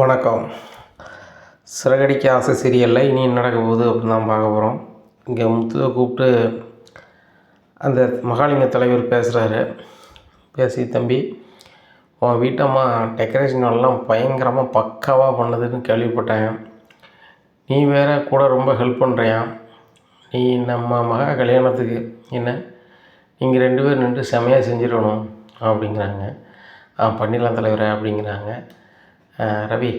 வணக்கம். சிறகடிக்க ஆசை சீரியலில் இனி என்ன நடக்க போகுது அப்படின்னு தான் பார்க்க போகிறோம் இங்கே முத்துவை கூப்பிட்டு அந்த மகாலிங்க தலைவர் பேசுகிறாரு பேசி தம்பி உன் வீட்டம்மா டெக்கரேஷன் எல்லாம் பயங்கரமாக பக்காவாக பண்ணுதுன்னு கேள்விப்பட்டேன். நீ வேற கூட ரொம்ப ஹெல்ப் பண்ணுறியா நீ நம்ம மகா கல்யாணத்துக்கு என்ன? நீங்கள் ரெண்டு பேரும் நின்று செமையாக செஞ்சிடணும். அப்படிங்கிறாங்க. ஆ பண்ணிடலாம் தலைவரை அப்படிங்கிறாங்க. ரவி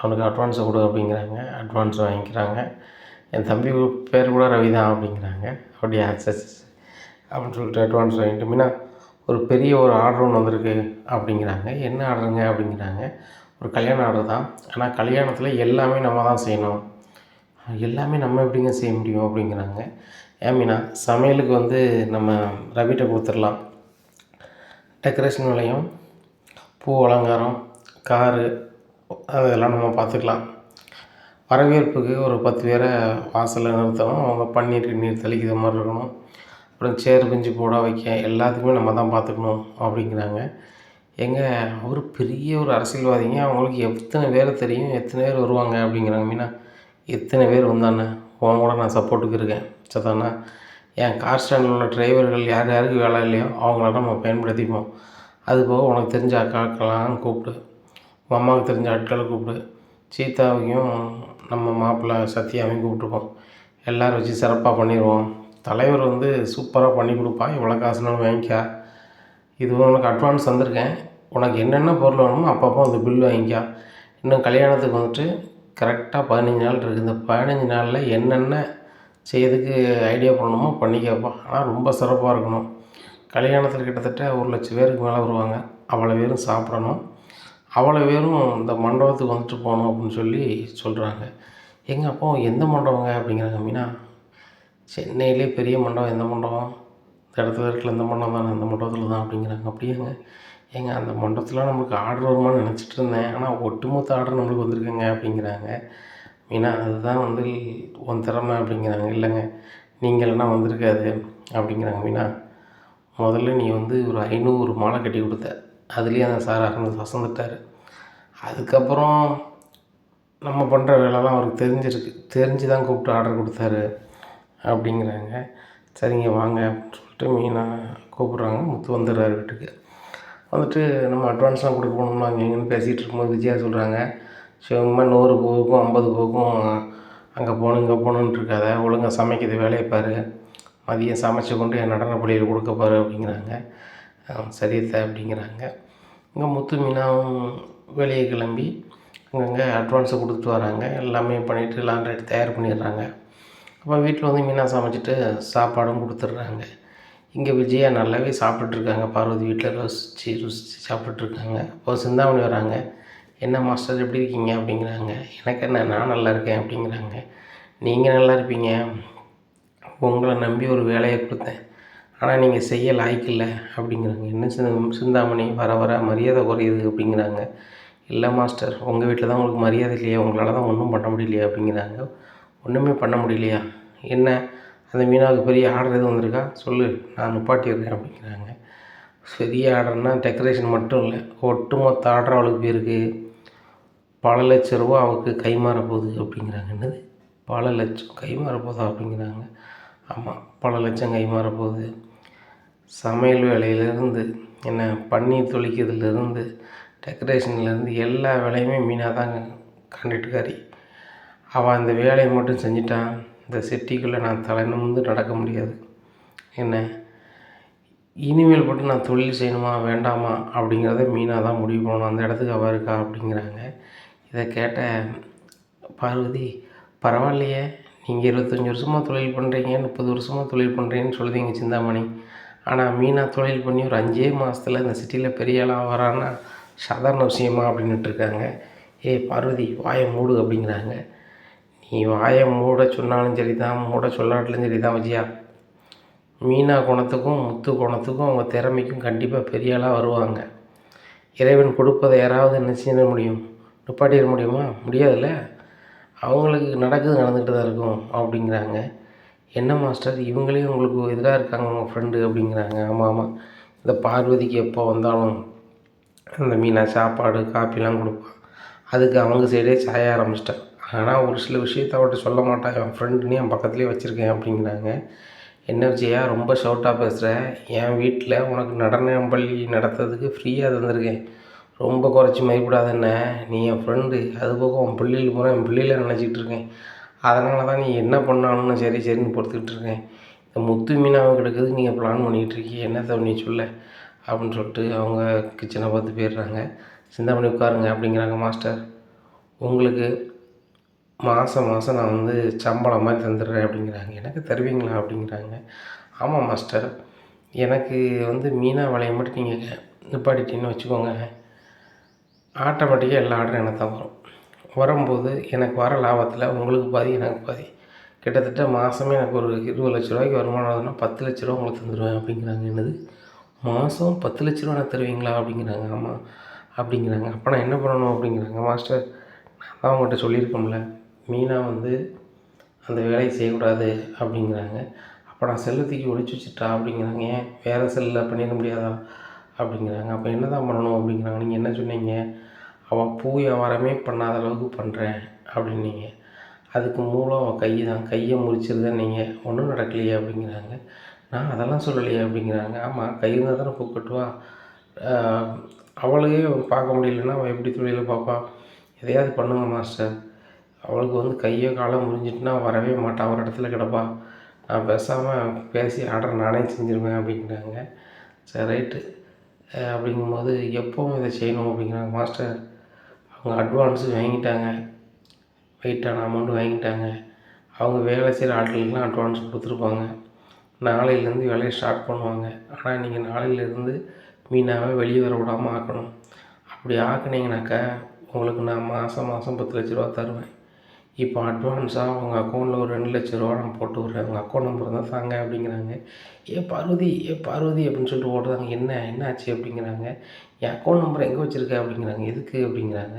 அவனுக்கு அட்வான்ஸை கொடு அப்படிங்கிறாங்க. அட்வான்ஸ் வாங்கிக்கிறாங்க. என் தம்பி பேர் கூட ரவி தான் அப்படிங்கிறாங்க. அப்படியே? சரி அப்படின்னு சொல்லிட்டு அட்வான்ஸ் வாங்கிட்டு மீனா ஒரு பெரிய ஒரு ஆர்டர் ஒன்று வந்திருக்கு அப்படிங்கிறாங்க. என்ன ஆர்டருங்க அப்படிங்கிறாங்க. ஒரு கல்யாண ஆர்டர் தான். ஆனால் கல்யாணத்தில் எல்லாமே நம்ம தான் செய்யணும். எல்லாமே நம்ம எப்படிங்க செய்ய முடியும் அப்படிங்கிறாங்க. ஏன் மீனா சமையலுக்கு வந்து நம்ம ரவிட்ட கொடுத்துடலாம். டெக்கரேஷன் வேலையும் பூ அலங்காரம் காரு அதெல்லாம் நம்ம பார்த்துக்கலாம். வரவேற்புக்கு ஒரு பத்து பேரை வாசலில் நிறுத்தணும். அவங்க பன்னீர் நீர் தெளிக்கிற மாதிரி இருக்கணும். அப்புறம் சேர் பெஞ்சு போட வைக்க எல்லாத்துக்குமே நம்ம தான் பார்த்துக்கணும் அப்படிங்கிறாங்க. எங்க அவர் பெரிய ஒரு அரசியல்வாதிங்க அவங்களுக்கு எத்தனை பேர் தெரியும் எத்தனை பேர் வருவாங்க அப்படிங்கிறாங்க மீனா. எத்தனை பேர் வந்தானே? உன் கூட நான் சப்போர்ட்டுக்கு இருக்கேன் சத்தானா என் கார் ஸ்டாண்டில் உள்ள டிரைவர்கள் யார் யாருக்கு வேலை இல்லையோ அவங்கள நம்ம பயன்படுத்திப்போம். அது போக உனக்கு தெரிஞ்ச அக்காக்கெல்லாம் கூப்பிட்டு உங்கள் அம்மாவுக்கு தெரிஞ்ச ஆட்களை கூப்பிடு. சீதாவையும் நம்ம மாப்பிள்ளை சத்யாவையும் கூப்பிட்டுப்போம். எல்லோரும் வச்சு சிறப்பாக பண்ணிடுவோம் தலைவர் வந்து சூப்பராக பண்ணி கொடுப்பா. எவ்வளோ காசுனாலும் வாங்கிக்கா. இது உனக்கு அட்வான்ஸ் வந்திருக்கேன் உனக்கு என்னென்ன பொருள் வேணுமோ அப்பப்போ அந்த பில் வாங்கிக்கா. இன்னும் கல்யாணத்துக்கு வந்துட்டு கரெக்டாக பதினஞ்சு நாள் இருக்குது இந்த பதினஞ்சு நாளில் என்னென்ன செய்யறதுக்கு ஐடியா பண்ணணுமோ பண்ணிக்கப்பா ஆனால் ரொம்ப சிறப்பாக இருக்கணும். கல்யாணத்தில் கிட்டத்தட்ட ஒரு லட்சம் பேருக்கு மேலே வருவாங்க. அவ்வளோ பேரும் சாப்பிடணும். அவ்வளோ பேரும் இந்த மண்டபத்துக்கு வந்துட்டு போகணும் அப்படின்னு சொல்லி சொல்கிறாங்க எங்கள் அப்போ எந்த மண்டபங்க? அப்படிங்கிறாங்க மீனா. சென்னையிலே பெரிய மண்டபம். எந்த மண்டபம்? இந்த இடத்துல இருக்கல. இந்த மண்டபம் தானே. அந்த மண்டபத்தில் தான். அப்படிங்கிறாங்க. அப்படியேங்க. ஏங்க அந்த மண்டபத்தில் நம்மளுக்கு ஆர்டர் வருமான்னு நினச்சிட்டு இருந்தேன். ஆனால் ஒட்டுமொத்த ஆர்டர் நம்மளுக்கு வந்திருக்குங்க அப்படிங்கிறாங்க. மீனா அதுதான் வந்து உன் திறமை அப்படிங்கிறாங்க. இல்லைங்க. நீங்கள் வந்திருக்காது அப்படிங்கிறாங்க மீனா. முதல்ல நீ வந்து ஒரு ஐநூறு மாலை கட்டி கொடுத்த. அதுலேயே அந்த சார் அசந்து வசந்துட்டார். அதுக்கப்புறம் நம்ம பண்ணுற வேலைலாம் அவருக்கு தெரிஞ்சிருக்கு. தெரிஞ்சு தான் கூப்பிட்டு ஆர்டர் கொடுத்தாரு அப்படிங்கிறாங்க. சரிங்க வாங்க அப்படின்னு சொல்லிட்டு மீனாக கூப்பிட்றாங்க. முத்து வந்துடுறாரு வீட்டுக்கு. வந்துட்டு நம்ம அட்வான்ஸ்லாம் கொடுக்க போகணும்னா அங்கே எங்கேன்னு பேசிகிட்டு இருக்கும்போது விஜயா சொல்கிறாங்க சும்மா நூறு போகும் ஐம்பது போகும் அங்கே போகணும் இங்கே போகணுன்ட்டு இருக்காத. ஒழுங்காக சமைக்கிறது வேலையை பாரு. மதியம் சமைச்சு கொண்டு என் நடன பள்ளியில் கொடுக்க பாரு அப்படிங்கிறாங்க. சரியத்தை சரி அப்படிங்கிறாங்க. இங்கே முத்து மீனாவும் வெளியே கிளம்பி அங்கங்கே அட்வான்ஸை கொடுத்துட்டு வராங்க. எல்லாமே பண்ணிவிட்டு லாண்ட்ரைட் தயார் பண்ணிடுறாங்க. அப்போ வீட்டில் வந்து மீனா சமைச்சிட்டு சாப்பாடும் கொடுத்துட்றாங்க. இங்கே விஜயா நல்லாவே சாப்பிட்டுட்ருக்காங்க. பார்வதி வீட்டில் ருசிச்சு ருசிச்சு சாப்பிட்டுட்ருக்காங்க. அப்போ சிந்தாமணி வராங்க. என்ன மாஸ்டர் எப்படி இருக்கீங்க? அப்படிங்கிறாங்க. எனக்கு என்ன நான் நல்லா இருக்கேன் அப்படிங்கிறாங்க. நீங்கள் நல்லா இருப்பீங்க. உங்களை நம்பி ஒரு வேலையை கொடுத்தேன். ஆனால் நீங்கள் செய்ய லாய்க்கில்லை அப்படிங்கிறாங்க. என்ன சிந்த- சிந்தாமணி வர வர மரியாதை குறையுது அப்படிங்கிறாங்க. இல்லை மாஸ்டர் உங்கள் வீட்டில் தான் உங்களுக்கு மரியாதை இல்லையா? உங்களால் தான் ஒன்றும் பண்ண முடியலையா? அப்படிங்கிறாங்க. ஒன்றுமே பண்ண முடியலையா? என்ன? அந்த மீனாவுக்கு பெரிய ஆர்டர் எதுவும் வந்திருக்கா? சொல்லு நான் நிப்பாட்டிடுறேன் அப்படிங்கிறாங்க. பெரிய ஆர்டர்னால் டெக்கரேஷன் மட்டும் இல்லை ஒட்டுமொத்த ஆர்டர் அவளுக்கு போயிருக்கு. பல லட்ச ரூபா அவளுக்கு கைமாற போகுது அப்படிங்கிறாங்க. என்னது? பல லட்சம் கைமாற போதா அப்படிங்கிறாங்க. ஆமாம் பல லட்சம் கை போகுது சமையல் வேலையிலேருந்து என்ன பன்னீர் தொளிக்கிறதுலேருந்து டெக்கரேஷன்லேருந்து எல்லா வேலையுமே மீனாக தான் கண்டுட்டுக்காரி. அவள் அந்த வேலையை மட்டும் செஞ்சிட்டான் இந்த சிட்டிக்குள்ளே நான் தலை நிமிந்து நடக்க முடியாது. என்ன? இனிமேல் மட்டும் நான் தொழில் செய்யணுமா வேண்டாமா அப்படிங்கிறத மீனாக தான் முடிவு பண்ணணும். அந்த இடத்துக்கு அவள் இருக்கா அப்படிங்கிறாங்க. இதை கேட்ட பார்வதி பரவாயில்லையே நீங்கள் இருபத்தஞ்சி வருஷமாக தொழில் பண்ணுறீங்க முப்பது வருஷமாக தொழில் பண்ணுறீங்கன்னு சொல்லுதீங்க சிந்தாமணி. ஆனால் மீனா தொழில் பண்ணி ஒரு அஞ்சே மாதத்தில் இந்த சிட்டியில் பெரிய ஆளாக வரான்னா சாதாரண விஷயமா அப்படின்னுட்டு இருக்காங்க. ஏய் பார்வதி வாயை மூடு அப்படிங்கிறாங்க. நீ வாயை மூட சொன்னாலும் சரி தான் மூட சொல்லாட்டிலும் சரி தான் விஜயா. மீனா குணத்துக்கும் முத்து குணத்துக்கும் அவங்க திறமைக்கும் கண்டிப்பாக பெரிய ஆளாக வருவாங்க. இறைவன் கொடுப்பதை யாராவது என்ன செய்ய முடியும்? நிப்பாட்டிட முடியுமா? முடியாதுல்ல? அவங்களுக்கு நடக்குது நடந்துக்கிட்டு தான் இருக்கும் அப்படிங்கிறாங்க. என்ன மாஸ்டர்? இவங்களே உங்களுக்கு எதிராக இருக்காங்க உங்கள் ஃப்ரெண்டு அப்படிங்கிறாங்க. ஆமாம் ஆமாம் இந்த பார்வதிக்கு எப்போ வந்தாலும் அந்த மீனா சாப்பாடு காப்பிலாம் கொடுப்பான் அதுக்கு அவங்க சைடே சாய ஆரம்பிச்சிட்டேன் ஆனால் ஒரு சில விஷயத்த அவட்ட சொல்ல மாட்டான் என் ஃப்ரெண்டுன்னு என் பக்கத்துலேயே வச்சுருக்கேன் அப்படிங்கிறாங்க. என்ன விஜயா ரொம்ப ஷார்ட்டாக பேசுகிற என் வீட்டில் உனக்கு நடனம் பள்ளி நடத்துறதுக்கு ஃப்ரீயாக தந்திருக்கேன். ரொம்ப குறைச்சி மதிப்பிடாத என்ன நீ என் ஃப்ரெண்டு அது போக உன் பிள்ளைகள் பூரா என் பிள்ளையில நினச்சிக்கிட்டு இருக்கேன். அதனால தான் நீ என்ன பண்ணாலும் சரி சரின்னு பொறுத்துக்கிட்டு இருக்கேன். இந்த முத்து மீனாவை கிடக்குது நீங்கள் பிளான் பண்ணிக்கிட்டு இருக்கீங்க. என்னத்தை நீ சொல்ல? அப்படின்னு சொல்லிட்டு அவங்க கிச்சனை பார்த்து போயிடுறாங்க. சிந்தாமணி உட்காருங்க அப்படிங்கிறாங்க மாஸ்டர் உங்களுக்கு மாதம் மாதம் நான் வந்து சம்பளம் மாதிரி தந்துடுறேன் அப்படிங்கிறாங்க. எனக்கு தருவீங்களா அப்படிங்கிறாங்க. ஆமாம் மாஸ்டர் எனக்கு வந்து மீனா வலையை மட்டும் நீங்கள் நிப்பாட்டிட்டீங்கன்னு வச்சுக்கோங்க. ஆட்டோமேட்டிக்காக எல்லா ஆர்டரும் எனக்கு தான் வரும். வரும்போது எனக்கு வர லாபத்தில் உங்களுக்கு பாதி எனக்கு பாதி. கிட்டத்தட்ட மாதமே எனக்கு ஒரு இருபது லட்ச ரூபாய்க்கு வருமானம் வருதுன்னா பத்து லட்ச ரூபா உங்களுக்கு தந்துடுவேன் அப்படிங்கிறாங்க. என்னது? மாதம் பத்து லட்ச ரூபா எனக்கு தருவீங்களா அப்படிங்கிறாங்க. ஆமாம் அப்படிங்கிறாங்க. அப்போ நான் என்ன பண்ணணும் அப்படிங்கிறாங்க. மாஸ்டர் நான் தான் உங்கள்கிட்ட சொல்லியிருக்கோம்ல மீனா வந்து அந்த வேலையை செய்யக்கூடாது அப்படிங்கிறாங்க. அப்போ நான் செல்லு தூக்கி ஒழிச்சு வச்சுட்டா அப்படிங்கிறாங்க. ஏன்? வேறு செல்லில் பண்ணிட முடியாதா? அப்படிங்கிறாங்க. அப்போ என்ன தான் பண்ணணும் அப்படிங்கிறாங்க. நீங்கள் என்ன சொன்னீங்க? அவன் பூ வியாபாரமே பண்ணாத அளவுக்கு பண்ணுறேன் அப்படின்னீங்க. அதுக்கு மூலம் அவன் கை தான் கையை முறிச்சிருந்தேன் நீங்கள் ஒன்றும் நடக்கலையே அப்படிங்கிறாங்க. நான் அதெல்லாம் சொல்லலையே அப்படிங்கிறாங்க. ஆமாம் கை இருந்தால் தானே பூ கட்டுவா? அவளையே பார்க்க முடியலன்னா அவள் எப்படி தொழிலை பார்ப்பான் எதையாவது பண்ணுங்க மாஸ்டர். அவளுக்கு வந்து கையோ காலம் முறிஞ்சிட்டுனா வரவே மாட்டான் ஒரு இடத்துல கிடப்பா. நான் பேசாமல் பேசி ஆர்டர் நானே செஞ்சுருவேன் அப்படிங்கிறாங்க. சரி ரைட்டு. அப்படிங்கும்போது எப்போவும் இதை செய்யணும் அப்படிங்கிறாங்க மாஸ்டர். அவங்க அட்வான்ஸு வாங்கிட்டாங்க. வெயிட்டான அமௌண்ட்டு வாங்கிட்டாங்க. அவங்க வேலை செய்கிற ஆட்களுக்கெல்லாம் அட்வான்ஸ் கொடுத்துருப்பாங்க. நாளையிலேருந்து வேலையை ஸ்டார்ட் பண்ணுவாங்க. ஆனால் நீங்கள் நாளையிலேருந்து மீனாவை வெளியே வர விடாமல் ஆக்கணும். அப்படி ஆக்குனீங்கனாக்கா உங்களுக்கு நான் மாதம் மாதம் பத்து லட்ச ரூபா தருவேன். இப்போ அட்வான்ஸாக உங்கள் அக்கௌண்ட்டில் ஒரு ரெண்டு லட்ச ரூபா நான் போட்டு விட்றேன். உங்கள் அக்கௌண்ட் நம்பர் தான் தாங்க அப்படிங்கிறாங்க. ஏ பார்வதி ஏ பார்வதி அப்படின்னு சொல்லிட்டு ஓடுறாங்க. என்ன என்ன ஆச்சு அப்படிங்கிறாங்க. என் அக்கௌண்ட் நம்பர் எங்கே வச்சுருக்க அப்படிங்கிறாங்க. எதுக்கு அப்படிங்கிறாங்க.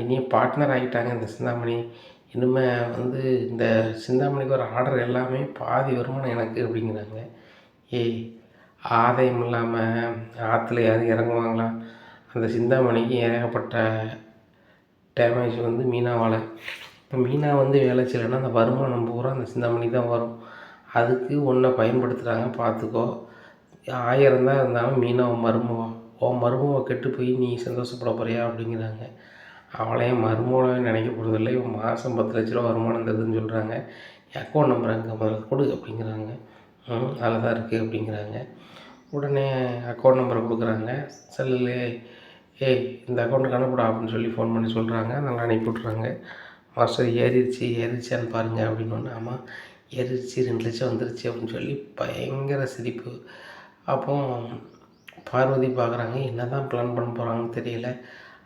இனியும் பார்ட்னர் ஆகிட்டாங்க இந்த சிந்தாமணி. இனிமேல் வந்து இந்த சிந்தாமணிக்கு ஒரு ஆர்டர் எல்லாமே பாதி வருமானம் எனக்கு அப்படிங்கிறாங்க. ஏய் ஆதாயம் இல்லாமல் ஆற்றுல யாரும் இறங்குவாங்களா? அந்த சிந்தாமணிக்கு ஏகப்பட்ட டேமேஜ் வந்து மீனாவால். இப்போ மீனா வந்து வேலை செய்யலைன்னா அந்த வருமானம் பூரா அந்த சிந்தாமணி தான் வரும். அதுக்கு ஒன்றை பயன்படுத்துகிறாங்க பார்த்துக்கோ ஆயிரம் தான் இருந்தாலும் மீனா மருமவா. உன் மருமவை கெட்டு போய் நீ சந்தோஷப்பட போறியா? அப்படிங்கிறாங்க. அவளே மருமகளை நினைக்க போகிறதில்ல இவன் மாதம் பத்து லட்ச ரூபா வருமானம் தருதுன்னு சொல்கிறாங்க என் அக்கௌண்ட் நம்பர் அங்கே முதல்ல கொடு அப்படிங்கிறாங்க. ம் அதில் தான் இருக்குது அப்படிங்கிறாங்க. உடனே அக்கௌண்ட் நம்பரை கொடுக்குறாங்க. செல்லில் ஏய் இந்த அக்கௌண்ட்டுக்கு அனுப்பிடா அப்படின்னு சொல்லி ஃபோன் பண்ணி சொல்கிறாங்க அதனால் அனுப்பி விட்றாங்க மாஸ்டர் ஏறிடுச்சு ஏறிடுச்சான்னு பாருங்கள் அப்படின்னு ஒன்று ஆமாம் ஏறிடுச்சு ரெண்டு லட்சம் வந்துருச்சு அப்படின்னு சொல்லி பயங்கர சிரிப்பு. அப்போ பார்வதி பார்க்குறாங்க. என்ன தான் பிளான் பண்ண போகிறாங்கன்னு தெரியல.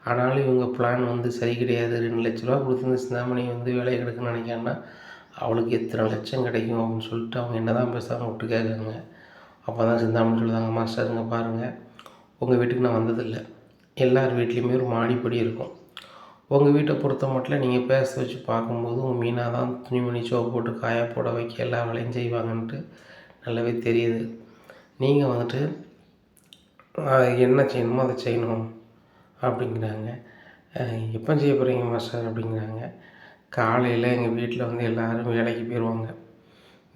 ஆனாலும் இவங்க பிளான் வந்து சரி கிடையாது. ரெண்டு லட்ச ரூபா கொடுத்துருந்து சிந்தாமணி வந்து வேலையை கிடைக்குன்னு நினைக்கான்னா அவளுக்கு எத்தனை லட்சம் கிடைக்கும் அப்படின்னு சொல்லிட்டு அவங்க என்ன தான் பேசாமல் விட்டு கேட்குறாங்க அப்போ தான் சிந்தாமணி சொல்லுதாங்க மாஸ்டருங்க பாருங்கள் உங்கள் வீட்டுக்கு நான் வந்ததில்லை. எல்லார் வீட்லேயுமே ஒரு மாடிப்படி இருக்கும். உங்கள் வீட்டை பொறுத்த மட்டும் நீங்கள் பேச வச்சு பார்க்கும்போது உங்கள் மீனாக தான் துணிமணி சோப்பு போட்டு காய போட வைக்க எல்லா வேலையும் செய்வாங்கன்ட்டு நல்லாவே தெரியுது. நீங்கள் வந்துட்டு என்ன செய்யணுமோ அதை செய்யணும் அப்படிங்கிறாங்க. எப்போ செய்ய போகிறீங்க மாஸ்டர் அப்படிங்கிறாங்க. காலையில் எங்கள் வீட்டில் வந்து எல்லோரும் வேலைக்கு போயிடுவாங்க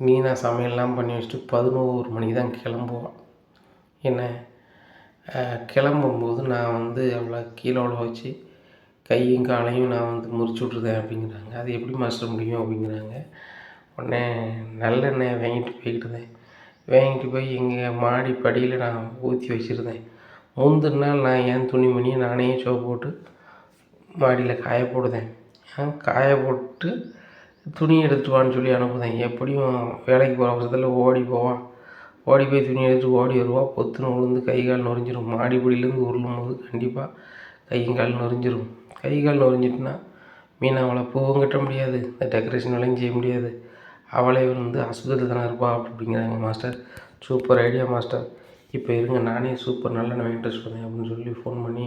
மீனா சமையல்லாம் பண்ணி வச்சுட்டு பதினோரு மணிக்கு தான் கிளம்புவான் என்ன கிளம்பும்போது நான் வந்து அவ்வளோ கீழே உள்ள வச்சு கையும் காலையும் நான் வந்து முறிச்சு விட்ருதேன் அப்படிங்கிறாங்க. அது எப்படி மாஸ்டர் முடியும் அப்படிங்கிறாங்க. உடனே நல்லெண்ணெய் வாங்கிட்டு போய்கிட்டுதேன் வாங்கிட்டு போய் எங்கள் மாடி படியில் நான் ஊற்றி வச்சுருந்தேன். முந்தின நாள் நான் என் துணிமணியை நானே சோப்பு போட்டு மாடியில் காய போடுதேன். ஆ, காய போட்டு துணி எடுத்துட்டு வான்னு சொல்லி அனுப்புதேன். எப்படியும் வேலைக்கு போகிற அவசரத்தில் ஓடி போவான் ஓடி போய் துணி எடுத்துட்டு ஓடி வருவாள் பொத்துன்னு விழுந்து கை கால் நொறிஞ்சிரும். மாடிப்படியிலேருந்து உருளும் போது கண்டிப்பாக கையும் கால் நொறிஞ்சிரும். கை கால் நொறிஞ்சிட்டுனா மீன் அவளை பூவும் கட்ட முடியாது. இந்த டெக்கரேஷன் வேலையும் செய்ய முடியாது. அவளே வந்து ஆஸ்பத்திரியில் தானே இருப்பா அப்படிங்கிறாங்க மாஸ்டர். Super idea master. இப்போ இருங்க நானே சூப்பர் நல்ல வாங்கிட்டு இன்ட்ரெஸ்ட் சொன்னேன் அப்படின்னு சொல்லி ஃபோன் பண்ணி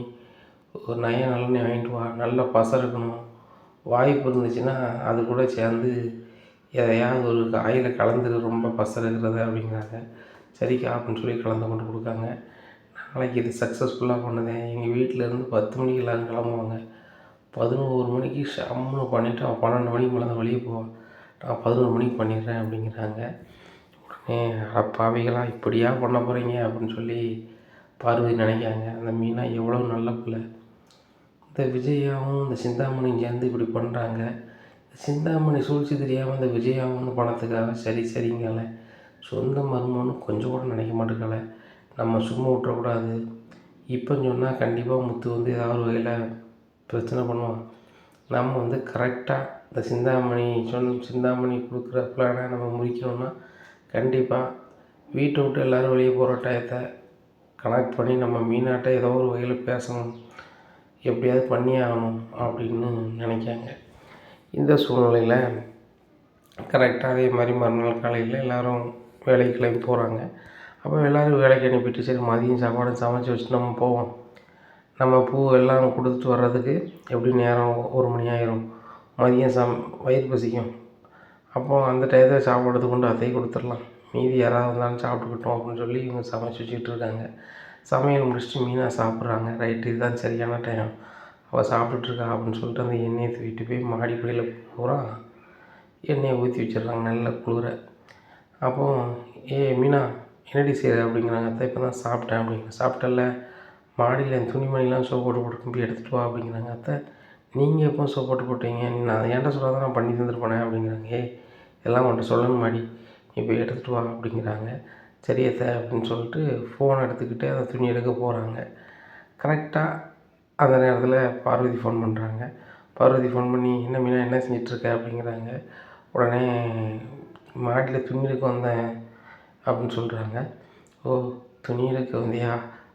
ஒரு நய நல்லெண்ணெய் வாங்கிட்டு வா நல்ல பசம் இருக்கணும். வாய்ப்பு இருந்துச்சுன்னா அது கூட சேர்ந்து எதையாவது ஒரு காயில் கலந்து ரொம்ப பசை இருக்கிறது அப்படிங்கிறாங்க. சரிக்கா அப்படின்னு சொல்லி கலந்து கொண்டு கொடுக்காங்க. நாளைக்கு இது சக்ஸஸ்ஃபுல்லாக பண்ணுதேன் எங்கள் வீட்டிலேருந்து பத்து மணிக்கு எல்லோரும் கிளம்புவாங்க. பதினோரு மணிக்கு ஷம்னு பண்ணிவிட்டு அவன் பன்னெண்டு மணிக்கு மேலே வெளியே போவான். நான் பதினோரு மணிக்கு பண்ணிடுறேன் அப்படிங்கிறாங்க. உடனே அட இப்படியா பண்ண போகிறீங்க அப்படின்னு சொல்லி பார்வதி நினைக்காங்க அந்த மீனா எவ்வளோ நல்ல பிள்ளை. இந்த விஜயாவும் இந்த சிந்தாமணியும் சேர்ந்து இப்படி பண்ணுறாங்க சிந்தாமணி சூழ்ச்சி தெரியாமல் இந்த விஜயாவும் பணத்துக்காக சரி சரிங்கல. சொந்த மருமன்னு கொஞ்சம் கூட நினைக்க மாட்டேங்கல. நம்ம சும்மா விட்டுறக்கூடாது. இப்போ சொன்னால் கண்டிப்பாக முத்து வந்து ஏதாவது ஒரு வகையில் பிரச்சனை பண்ணுவான். நம்ம வந்து கரெக்டாக இந்த சிந்தாமணி சொன் சிந்தாமணி கொடுக்குற பிளானை நம்ம முடிக்கணும்னா கண்டிப்பாக வீட்டை விட்டு எல்லோரும் வெளியே போகிற டயத்தை கனெக்ட் பண்ணி நம்ம மீனாட்ட ஏதோ ஒரு வகையில் பேசணும். எப்படியாவது பண்ணியே ஆகணும் அப்படின்னு நினைக்காங்க. இந்த சூழ்நிலையில் கரெக்டாக அதே மாதிரி மறுநாள் காலையில் எல்லோரும் வேலைக்கு கிளம்பி போகிறாங்க அப்போ எல்லோரும் வேலைக்கு அனுப்பிட்டு சரி மதியம் சாப்பாடு சமைச்சி வச்சு நம்ம போவோம். நம்ம பூ எல்லாம் கொடுத்துட்டு வர்றதுக்கு எப்படி நேரம் ஒரு மணி ஆயிரும்? மதியம் சம் வயிறு பசிக்கும்? அப்போது அந்த டயத்தில் சாப்பிட்றது கொண்டு அதையும் கொடுத்துடலாம். மீதி யாராவது வந்தாலும் சாப்பிட்டுக்கிட்டோம் அப்படின்னு சொல்லி இவங்க சமைச்சு வச்சுக்கிட்டு இருக்காங்க. சமையல் முடிச்சுட்டு மீனாக சாப்பிட்றாங்க. ரைட்டு இதுதான் சரியான டைம். அவள் சாப்பிட்டுட்ருக்கா அப்படின்னு சொல்லிட்டு அந்த எண்ணெயை தூக்கிட்டு போய் மாடிப்படியில் பூரா எண்ணெயை ஊற்றி வச்சிடுறாங்க நல்ல குளிர. அப்போ ஏ மீனா என்னடி செய்கிற அப்படிங்கிறாங்க. அத்தை இப்போ தான் சாப்பிட்டேன். அப்படிங்க சாப்பிட்டல மாடியில் என் துணிமணிலாம் சோப் போட்டு போட்டு எடுத்துகிட்டு வா. அப்படிங்கிறாங்க. அத்தை நீங்கள் எப்போ சப்போர்ட் போட்டீங்க? நான் என்கிட்ட சொல்லாத நான் பண்ணி தந்துருப்பேனே அப்படிங்கிறாங்க. ஏய் எல்லாம் உன்ட்ட சொல்லணும் மாடி. நீ போய் எடுத்துகிட்டு வா அப்படிங்கிறாங்க. சரி அத்தை அப்படின்னு சொல்லிட்டு ஃபோன் எடுத்துக்கிட்டு அந்த துணி எடுக்க போகிறாங்க கரெக்டாக அந்த நேரத்தில் பார்வதி ஃபோன் பண்ணுறாங்க பார்வதி ஃபோன் பண்ணி என்ன மீனா என்ன செஞ்சிட்ருக்க? அப்படிங்கிறாங்க. உடனே மாடியில் துணி எடுக்க வந்தேன் அப்படின்னு சொல்கிறாங்க ஓ துணி எடுக்க வந்தியா?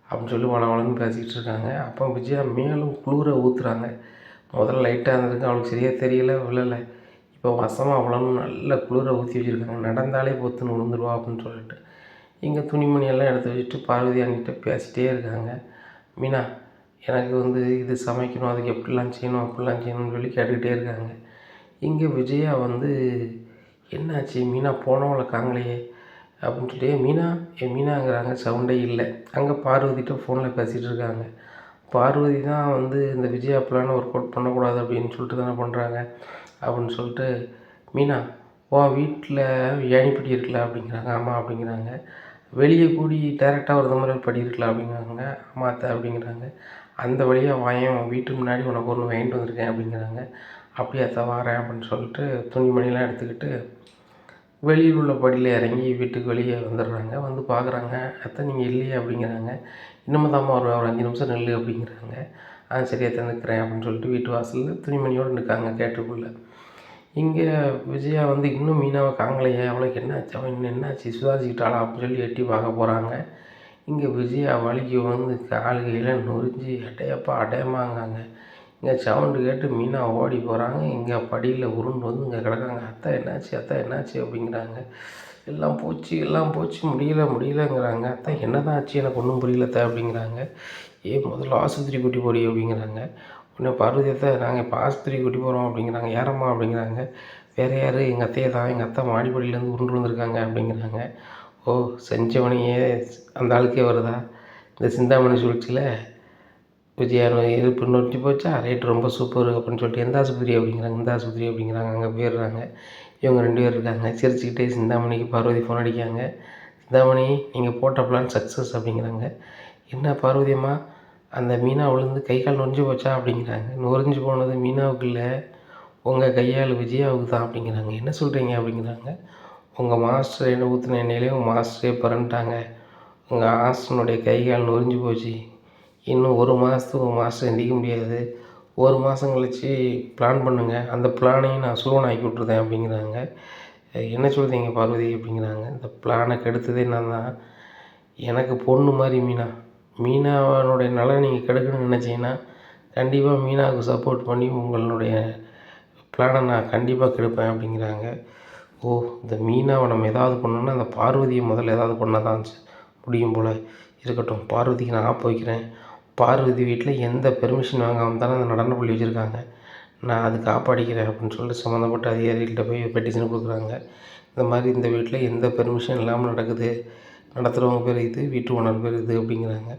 அப்படின்னு சொல்லி வள வளன்னு பேசிக்கிட்டு இருக்காங்க. அப்போ விஜயா மேலும் குளிரை ஊற்றுறாங்க முதல்ல லைட்டாக இருந்திருக்கு. அவளுக்கு சரியாக தெரியல விழலை. இப்போ வசமாக அவ்வளோ நல்ல குளிரை ஊற்றி வச்சுருக்காங்க. நடந்தாலே பொத்துன்னு விழுந்துருவா அப்படின்னு சொல்லிட்டு. இங்கே துணிமணியெல்லாம் எடுத்து வச்சுட்டு பார்வதி அண்ணிட்ட பேசிகிட்டே இருக்காங்க. மீனா எனக்கு வந்து இது சமைக்கணும் அதுக்கு எப்படிலாம் செய்யணும் அப்படிலாம் செய்யணும்னு சொல்லி கேட்டுக்கிட்டே இருக்காங்க. இங்கே விஜயா வந்து என்னாச்சு? மீனா போனவளை காங்களையே அப்படின்னு சொல்லிட்டு மீனா ஏ மீனாங்கிறாங்க. சவுண்டே இல்லை. அங்கே பார்வதிட்ட ஃபோனில் பேசிகிட்டு இருக்காங்க. பார்வதி தான் வந்து இந்த விஜயா பிளான் ஒர்க் அவுட் பண்ணக்கூடாது அப்படின்னு சொல்லிட்டு தானே பண்ணுறாங்க அப்படின்னு சொல்லிட்டு மீனா உன் வீட்டில் ஏணிப்படி இருக்குல்ல? அப்படிங்கிறாங்க. ஆமாம் அப்படிங்கிறாங்க. வெளியே கூடி டேரெக்டாக ஒரு மாதிரி படி இருக்கல அப்படிங்கிறாங்க. ஆமாம் அத்தை அப்படிங்கிறாங்க. அந்த வழியாக வாயேன். உன் வீட்டு முன்னாடி உனக்கு ஒன்று வாங்கிட்டு வந்திருக்கேன் அப்படிங்கிறாங்க. அப்படியே அத்தை வாரேன் அப்படின்னு சொல்லிட்டு துணிமணிலாம் எடுத்துக்கிட்டு வெளியில் உள்ள படியில் இறங்கி வீட்டுக்கு வெளியே வந்துடுறாங்க. வந்து பார்க்குறாங்க. அத்தை நீங்கள் இல்லையே அப்படிங்கிறாங்க. இன்னமும் தாம்மா ஒரு ஒரு அஞ்சு நிமிஷம் நெல் அப்படிங்கிறாங்க. ஆ சரி அத்தை நிற்கிறேன் அப்படின்னு சொல்லிட்டு வீட்டு வாசலில் துணிமணியோடு நிற்காங்க கேட்டுக்குள்ளே இங்கே விஜயா வந்து இன்னும் மீனாவை காங்கலையே அவளுக்கு என்னாச்சு? அவன் இன்னும் என்னாச்சு? சுதாரிச்சுக்கிட்டாளா அப்படின்னு சொல்லி எட்டி பார்க்க போகிறாங்க இங்கே விஜயா வலிக்கு வந்து கால் கையில் நொறிஞ்சு அடையப்பா அடையமாங்காங்க இங்கே சவுண்டு கேட்டு மீனா ஓடி போகிறாங்க இங்கே படியில் உருண்டு வந்து இங்கே கிடக்காங்க. அத்தை என்னாச்சு? அத்தை என்னாச்சு? அப்படிங்கிறாங்க. எல்லாம் போச்சு எல்லாம் போச்சு முடியல முடியலங்கிறாங்க. அத்தை என்ன தான் ஆச்சு? எனக்கு ஒன்றும் புரியல தான் அப்படிங்கிறாங்க. ஏ முதல்ல ஆஸ்பத்திரி கூட்டி போடி அப்படிங்கிறாங்க. உடனே பருவத்தை நாங்கள் இப்போ ஆஸ்பத்திரி கூட்டி போகிறோம் அப்படிங்கிறாங்க. யாரம்மா அப்படிங்கிறாங்க. வேறு யார்? எங்கள் அத்தையை தான். எங்கள் அத்தை மாடிப்படியிலேருந்து உருண்டு வந்திருக்காங்க அப்படிங்கிறாங்க. ஓ செஞ்சவனையே அந்த ஆளுக்கே வருதா? இந்த சிந்தாமணி சூழ்ச்சியில் விஜயா இருப்பு நொட்டி போச்சா? ரேட் ரொம்ப சூப்பர் அப்படின்னு சொல்லிட்டு எந்த ஆஸ்பத்திரி? அப்படிங்கிறாங்க. இந்த ஆஸ்பத்திரி? அப்படிங்கிறாங்க. அங்கே போயிடுறாங்க. இவங்க ரெண்டு பேர் இருக்காங்க. சிரிச்சுக்கிட்டே சிந்தாமணிக்கு பார்வதி ஃபோன் அடிக்காங்க சிந்தாமணி நீங்கள் போட்ட பிளான் சக்ஸஸ் அப்படிங்கிறாங்க. என்ன பார்வதி அம்மா அந்த மீனா விழுந்து கை கால் நொறிஞ்சு போச்சா? அப்படிங்கிறாங்க. நொறிஞ்சு போனது மீனாவுக்கு இல்லை. உங்கள் கையால் விஜயாவுக்கு தான் அப்படிங்கிறாங்க. என்ன சொல்கிறீங்க அப்படிங்கிறாங்க. உங்கள் மாஸ்டர் என்ன ஊற்றின எண்ணெயிலே உங்கள் மாஸ்டரே பிறந்துட்டாங்க உங்கள் ஆஸ்டனுடைய கை கால் நொறிஞ்சு போச்சு. இன்னும் ஒரு மாதத்துக்கு உங்கள் மாஸ்டர் எந்திக்க முடியாது. ஒரு மாதம் கழித்து பிளான் பண்ணுங்கள் அந்த பிளானையும் நான் ஸ்லோன் ஆக்கி விட்ருதேன் அப்படிங்கிறாங்க. என்ன சொல்கிறீங்க பார்வதி அப்படிங்கிறாங்க. இந்த பிளானை கெடுத்ததே நான் தான் எனக்கு பொண்ணு மாதிரி மீனா. மீனாவனுடைய நலனை நீங்கள் கெடுக்கணும்னு நினச்சிங்கன்னா கண்டிப்பாக மீனாவுக்கு சப்போர்ட் பண்ணி உங்களுடைய பிளானை நான் கண்டிப்பாக கெடுப்பேன் அப்படிங்கிறாங்க. ஓ இந்த மீனாவை நம்ம ஏதாவது பண்ணோன்னா அந்த பார்வதியை முதல்ல ஏதாவது பண்ண தான் முடியும் போல். இருக்கட்டும் பார்வதிக்கு நான் ஆப்பு வைக்கிறேன். பார்வதி வீட்டில் எந்த பெர்மிஷன் வாங்காமல் தானே அந்த நடன பள்ளி வச்சுருக்காங்க. நான் அது காப்பாடிக்கிறேன் அப்படின்னு சொல்லிட்டு சம்மந்தப்பட்ட அதிகாரிகள்கிட்ட போய் பெட்டிஷன் கொடுக்குறாங்க. இந்த மாதிரி இந்த வீட்டில் எந்த பெர்மிஷன் இல்லாமல் நடக்குது. நடத்துகிறவங்க பேர் இது வீட்டு ஓனர் பேர் இது அப்படிங்கிறாங்க.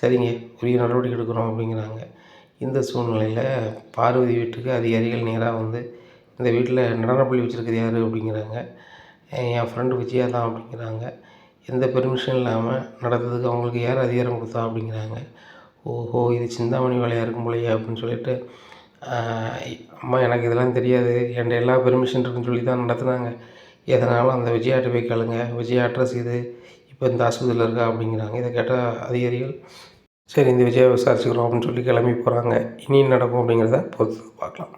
சரிங்க உரிய நடவடிக்கை எடுக்கிறோம் அப்படிங்கிறாங்க. இந்த சூழ்நிலையில் பார்வதி வீட்டுக்கு அதிகாரிகள் நேராக வந்து இந்த வீட்டில் நடனப்பள்ளி வச்சுருக்குது யார் அப்படிங்கிறாங்க. என் ஃப்ரெண்டு விஜயா தான் அப்படிங்கிறாங்க. எந்த பெர்மிஷன் இல்லாமல் நடத்துறதுக்கு அவங்களுக்கு யார் அதிகாரம் கொடுத்தா அப்படிங்கிறாங்க. ஓஹோ இது சிந்தாமணி வேலையாக இருக்கும் போலயே அப்படின்னு சொல்லிட்டு அம்மா எனக்கு இதெல்லாம் தெரியாது. என்கிட்ட எல்லா பெர்மிஷன் இருக்குன்னு சொல்லி தான் நடத்துனாங்க. எதனாலும் அந்த விஜயாட்ட போய் கேளுங்க. விஜயா அட்ரஸ் இது. இப்போ இந்த ஆஸ்பத்திரியில் இருக்கா அப்படிங்கிறாங்க. இதை கேட்டால் அதிகாரிகள் சரி இந்த விஜயை விசாரிச்சுக்கிறோம் அப்படின்னு சொல்லி கிளம்பி போகிறாங்க இனி நடக்கும் அப்படிங்கிறத பொறுத்து பார்க்கலாம்.